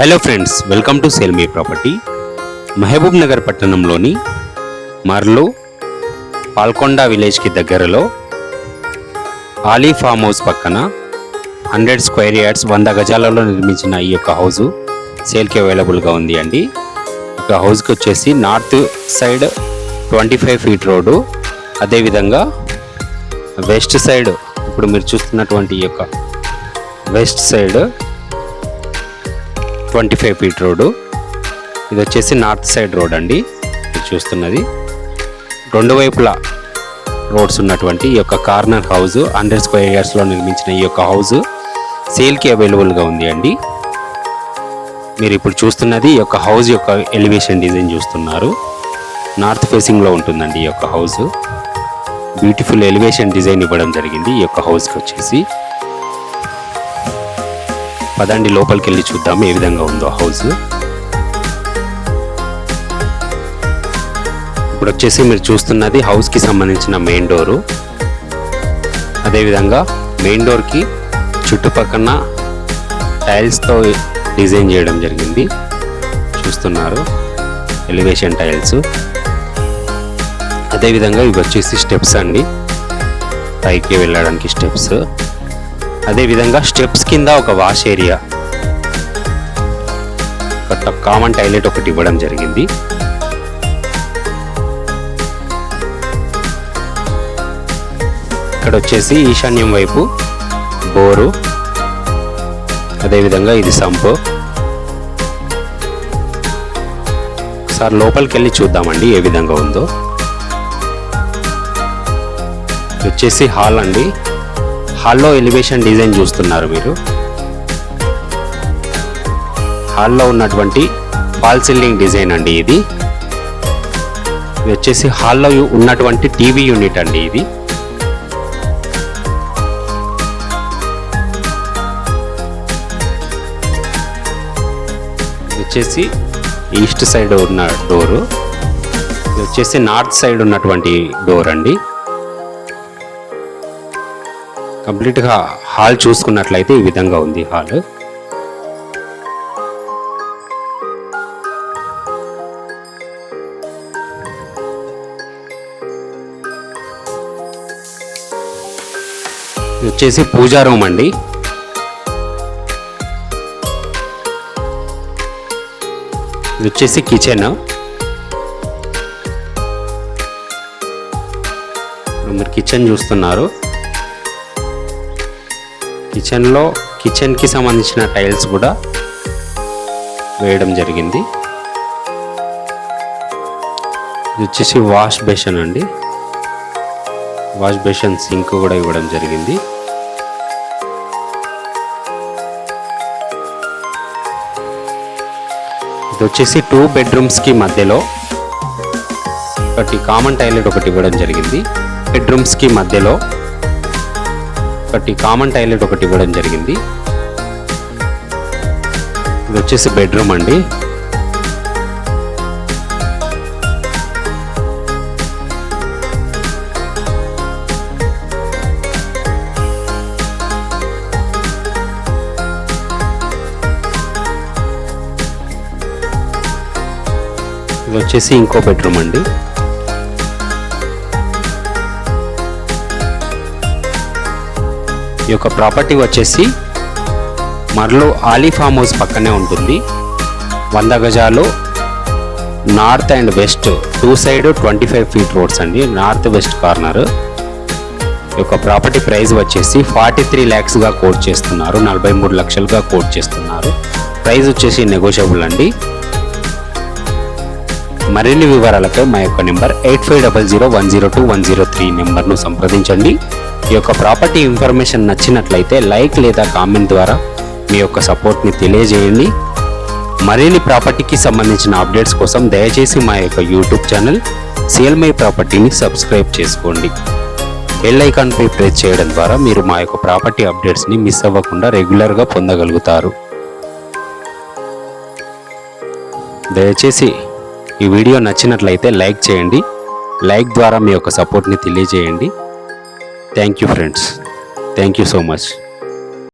Hello friends welcome to sale me property. Mahabubnagar పట్టణంలోని మర్లు పాల్కొండ విలేజ్కి దగ్గరలో ఆలీ ఫామ్ హౌస్ పక్కన హండ్రెడ్ స్క్వేర్ యార్డ్స్ వంద గజాలలో నిర్మించిన ఈ యొక్క హౌస్ సేల్కి అవైలబుల్గా ఉంది అండి. ఇక హౌస్కి వచ్చేసి north side twenty five feet road అదేవిధంగా వెస్ట్ సైడ్ ఇప్పుడు మీరు చూస్తున్నటువంటి ఈ యొక్క west side twenty five feet road. ఇది వచ్చేసి నార్త్ సైడ్ రోడ్ అండి. చూస్తున్నది. రెండు వైపులా రోడ్స్ ఉన్నటువంటి ఈ యొక్క కార్నర్ హౌస్ హండ్రెడ్ స్క్వేర్ ఇయర్స్లో నిర్మించిన ఈ యొక్క హౌస్ సేల్కి అవైలబుల్గా ఉంది అండి. మీరు ఇప్పుడు చూస్తున్నది ఈ యొక్క హౌస్ యొక్క ఎలివేషన్ డిజైన్ చూస్తున్నారు. నార్త్ ఫేసింగ్లో ఉంటుందండి ఈ యొక్క హౌస్ బ్యూటిఫుల్ ఎలివేషన్ డిజైన్ ఇవ్వడం జరిగింది ఈ యొక్క హౌస్కి వచ్చేసి. పదండి లోపలికి వెళ్ళి చూద్దాం ఏ విధంగా ఉందో హౌస్. ఇప్పుడు వచ్చేసి మీరు చూస్తున్నది హౌస్కి సంబంధించిన మెయిన్ డోరు. అదేవిధంగా మెయిన్ డోర్కి చుట్టుపక్కన టైల్స్తో డిజైన్ చేయడం జరిగింది. చూస్తున్నారు ఎలివేషన్ టైల్స్. అదేవిధంగా ఇవి వచ్చేసి స్టెప్స్ అండి. పైకి వెళ్ళడానికి స్టెప్స్. అదేవిధంగా స్టెప్స్ కింద ఒక వాష్ ఏరియా. ఒక కామన్ టాయిలెట్ ఒకటి ఇవ్వడం జరిగింది. ఇక్కడ వచ్చేసి ఈశాన్యం వైపు బోరు. అదేవిధంగా ఇది సంపు. ఒకసారి లోపలికి వెళ్ళి చూద్దామండి ఏ విధంగా ఉందో. వచ్చేసి హాల్ అండి. హాల్లో ఎలివేషన్ డిజైన్ చూస్తున్నారు మీరు. హాల్లో ఉన్నటువంటి ఫాల్ సీలింగ్ డిజైన్ అండి ఇది. ఇది వచ్చేసి హాల్లో ఉన్నటువంటి టీవీ యూనిట్ అండి ఇది. ఇది వచ్చేసి ఈస్ట్ సైడ్ ఉన్న డోరు. ఇది వచ్చేసి నార్త్ సైడ్ ఉన్నటువంటి డోర్ అండి. కంప్లీట్గా హాల్ చూసుకున్నట్లయితే ఈ విధంగా ఉంది హాల్. ఇది వచ్చేసి పూజా రూమ్ అండి. ఇది వచ్చేసి కిచెన్. మీరు కిచెన్ చూస్తున్నారు. కిచెన్లో కిచెన్కి సంబంధించిన టైల్స్ కూడా వేయడం జరిగింది. ఇది వచ్చేసి వాష్ బేషన్ అండి. వాష్ బేషన్ సింక్ కూడా ఇవ్వడం జరిగింది. ఇది వచ్చేసి టూ బెడ్రూమ్స్కి మధ్యలో ఒకటి కామన్ టాయిలెట్ ఒకటి ఇవ్వడం జరిగింది. బెడ్రూమ్స్కి మధ్యలో ఒకటి కామన్ టాయిలెట్ ఒకటి ఇవ్వడం జరిగింది. ఇది వచ్చేసి బెడ్రూమ్ అండి. ఇది వచ్చేసి ఇంకో బెడ్రూమ్ అండి. ఈ యొక్క ప్రాపర్టీ వచ్చేసి మరలో ఆలీ ఫామ్ హౌస్ పక్కనే ఉంటుంది. వంద గజాలు north and west two side twenty five feet roads అండి. North west corner. ఈ యొక్క ప్రాపర్టీ ప్రైస్ వచ్చేసి ఫార్టీ త్రీ ల్యాక్స్గా కోట్ చేస్తున్నారు. నలభై మూడు లక్షలుగా కోట్ చేస్తున్నారు. ప్రైస్ వచ్చేసి నెగోషియబుల్ అండి. మరిన్ని వివరాలకై మా యొక్క number eight five double zero one zero two one zero three నెంబర్ను సంప్రదించండి. ఈ యొక్క ప్రాపర్టీ ఇన్ఫర్మేషన్ నచ్చినట్లయితే లైక్ లేదా కామెంట్ ద్వారా మీ యొక్క సపోర్ట్ని తెలియజేయండి. మరిన్ని ప్రాపర్టీకి సంబంధించిన అప్డేట్స్ కోసం దయచేసి మా యొక్క యూట్యూబ్ ఛానల్ సిఎల్మై ప్రాపర్టీని సబ్స్క్రైబ్ చేసుకోండి. బెల్ ఐకాన్పై ప్రెస్ చేయడం ద్వారా మీరు మా యొక్క ప్రాపర్టీ అప్డేట్స్ని మిస్ అవ్వకుండా రెగ్యులర్గా పొందగలుగుతారు. దయచేసి ఈ వీడియో నచ్చినట్లయితే లైక్ చేయండి. లైక్ ద్వారా మీ యొక్క సపోర్ట్ని తెలియజేయండి. Thank you friends thank you so much